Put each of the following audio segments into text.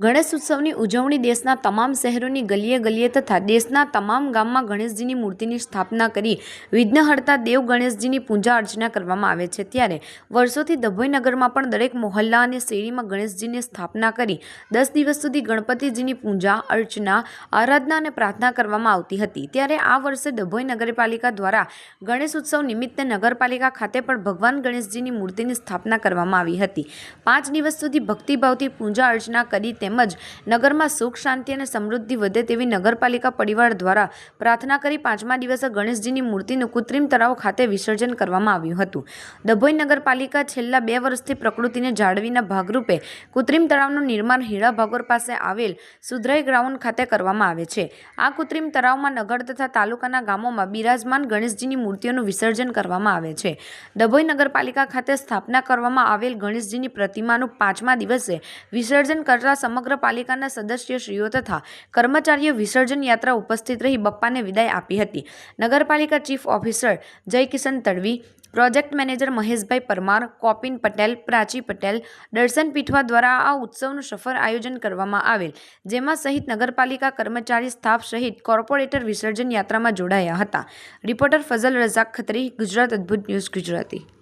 ગણેશ ઉત્સવની ઉજવણી દેશના તમામ શહેરોની ગલીએ ગલીએ તથા દેશના તમામ ગામમાં ગણેશજીની મૂર્તિની સ્થાપના કરી વિઘ્નહર્તા દેવ ગણેશજીની પૂજા અર્ચના કરવામાં આવે છે. ત્યારે વર્ષોથી દભોઈનગરમાં પણ દરેક મોહલ્લા અને શેરીમાં ગણેશજીની સ્થાપના કરી દસ દિવસ સુધી ગણપતિજીની પૂજા, અર્ચના, આરાધના અને પ્રાર્થના કરવામાં આવતી હતી. ત્યારે આ વર્ષે ડભોઈ નગરપાલિકા દ્વારા ગણેશ ઉત્સવ નિમિત્તે નગરપાલિકા ખાતે પણ ભગવાન ગણેશજીની મૂર્તિની સ્થાપના કરવામાં આવી હતી. પાંચ દિવસ સુધી ભક્તિભાવથી પૂજા અર્ચના કરી તેમજ નગરમાં સુખ, શાંતિ અને સમૃદ્ધિ વધે તેવી નગરપાલિકા પરિવાર દ્વારા પ્રાર્થના કરી પાંચમા દિવસે ગણેશજીની મૂર્તિનું કૃત્રિમ તળાવ ખાતે વિસર્જન કરવામાં આવ્યું હતું. ડભોઈ નગરપાલિકા છેલ્લા બે વર્ષથી પ્રકૃતિને જાળવીના ભાગરૂપે કૃત્રિમ તળાવનું નિર્માણ હીરા ભાગોર પાસે આવેલ સુધરાઈ ગ્રાઉન્ડ ખાતે કરવામાં આવે છે. આ કૃત્રિમ તળાવમાં નગર તથા તાલુકાના ગામોમાં બિરાજમાન ગણેશજીની મૂર્તિઓનું વિસર્જન કરવામાં આવે છે. ડભોઈ નગરપાલિકા ખાતે સ્થાપના કરવામાં આવેલ ગણેશજીની પ્રતિમાનું પાંચમા દિવસે વિસર્જન કરતા સમગ્ર પાલિકાના સદસ્યશ્રીઓ તથા કર્મચારીઓ વિસર્જન યાત્રા ઉપસ્થિત રહી બપ્પાને વિદાય આપી હતી. નગરપાલિકા chief officer Jaykishan Tadvi, project manager Maheshbhai Parmar, Kopin Patel, Prachi Patel, Darshan Pithva દ્વારા આ ઉત્સવનું સફળ આયોજન કરવામાં આવેલ, જેમાં સહિત નગરપાલિકા કર્મચારી, સ્ટાફ સહિત કોર્પોરેટર વિસર્જન યાત્રામાં જોડાયા હતા. Reporter Fazal Razak Khatri, Gujarat Adbhut news Gujarati.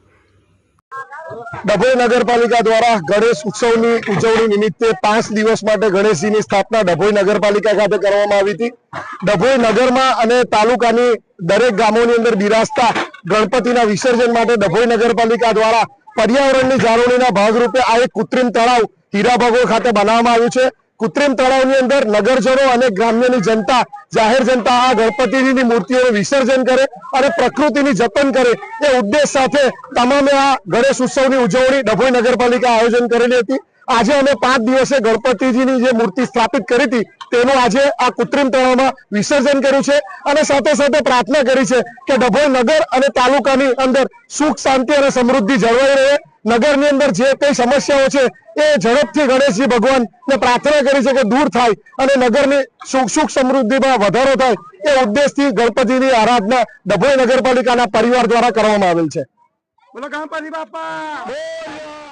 Dabhoi નગરપાલિકા દ્વારા ગણેશ ઉત્સવની ઉજવણી નિમિત્તે પાંચ દિવસ માટે ગણેશજીની સ્થાપના ડભોઈ નગરપાલિકા ખાતે કરવામાં આવી હતી. ડભોઈ નગરમાં અને તાલુકાની દરેક ગામોની અંદર બિરાજતા ગણપતિના વિસર્જન માટે ડભોઈ નગરપાલિકા દ્વારા પર્યાવરણની જાળવણીના ભાગરૂપે આ એક કૃત્રિમ તળાવ હીરાભાગો ખાતે બનાવવામાં આવ્યું છે. કૃત્રિમ તળાવની અંદર નગરજનો અને ગ્રામ્યની જનતા, જાહેર જનતા આ ગણપતિજીની મૂર્તિઓનું વિસર્જન કરે અને પ્રકૃતિની જતન કરે એ ઉદ્દેશ સાથે તમામે આ ગણેશ ઉત્સવની ઉજવણી ડભોઈ નગરપાલિકા આયોજન કરેલી હતી. આજે અમે પાંચ દિવસે ગણપતિજીની જે મૂર્તિ સ્થાપિત કરી હતી, તેનું આજે આ કૃત્રિમ તળાવમાં વિસર્જન કર્યું છે અને સાથે સાથે પ્રાર્થના કરી છે કે ડભોઈ નગર અને તાલુકાની અંદર સુખ, શાંતિ અને સમૃદ્ધિ જળવાઈ રહે. નગરની અંદર જે કઈ સમસ્યાઓ છે, એ ઝડપથી ગણેશજી ભગવાનને પ્રાર્થના કરી છે કે દૂર થાય અને નગરની સુખ સુખ સમૃદ્ધિમાં વધારો થાય એ ઉદ્દેશથી ગણપતિની આરાધના ડભોઈ નગરપાલિકાના પરિવાર દ્વારા કરવામાં આવેલ છે. બોલો, ગણપતિ બાપા!